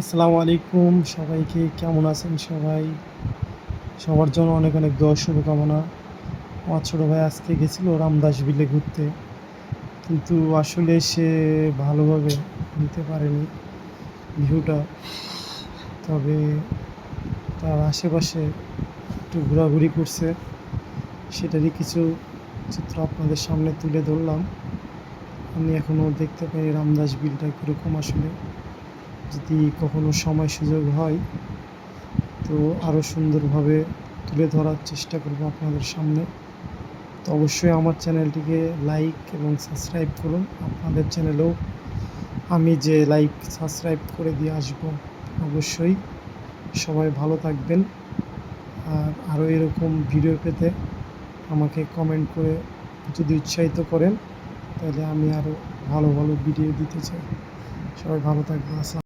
আসসালামু আলাইকুম সবাইকে, কেমন আছেন সবাই? সবার জন্য অনেক অনেক দোয়া শুভকামনা। আমার ছোটো ভাই আজকে গেছিল রামদাস বিলে ঘুরতে, কিন্তু আসলে সে ভালোভাবে নিতে পারেনি ভিউটা। তবে তার আশেপাশে একটু ঘোরাঘুরি করছে। সেটারই কিছু চিত্র আপনাদের সামনে তুলে ধরলাম। আমি এখনও দেখতে পাই রামদাস বিলটা কীরকম আসলে। যদি কখনো সময় সুযোগ হয়, তো আরও সুন্দরভাবে তুলে ধরার চেষ্টা করব আপনাদের সামনে। তো অবশ্যই আমার চ্যানেলটিকে লাইক এবং সাবস্ক্রাইব করুন। আপনাদের চ্যানেলেও আমি যে লাইক, সাবস্ক্রাইব করে দিয়ে আসব, অবশ্যই সবাই ভালো থাকবেন। আর আরও এরকম ভিডিও পেতে আমাকে কমেন্ট করে যদি উৎসাহিত করেন, তাহলে আমি আরও ভালো ভালো ভিডিও দিতে চাই। সবাই ভালো থাকবেন। আসসালাম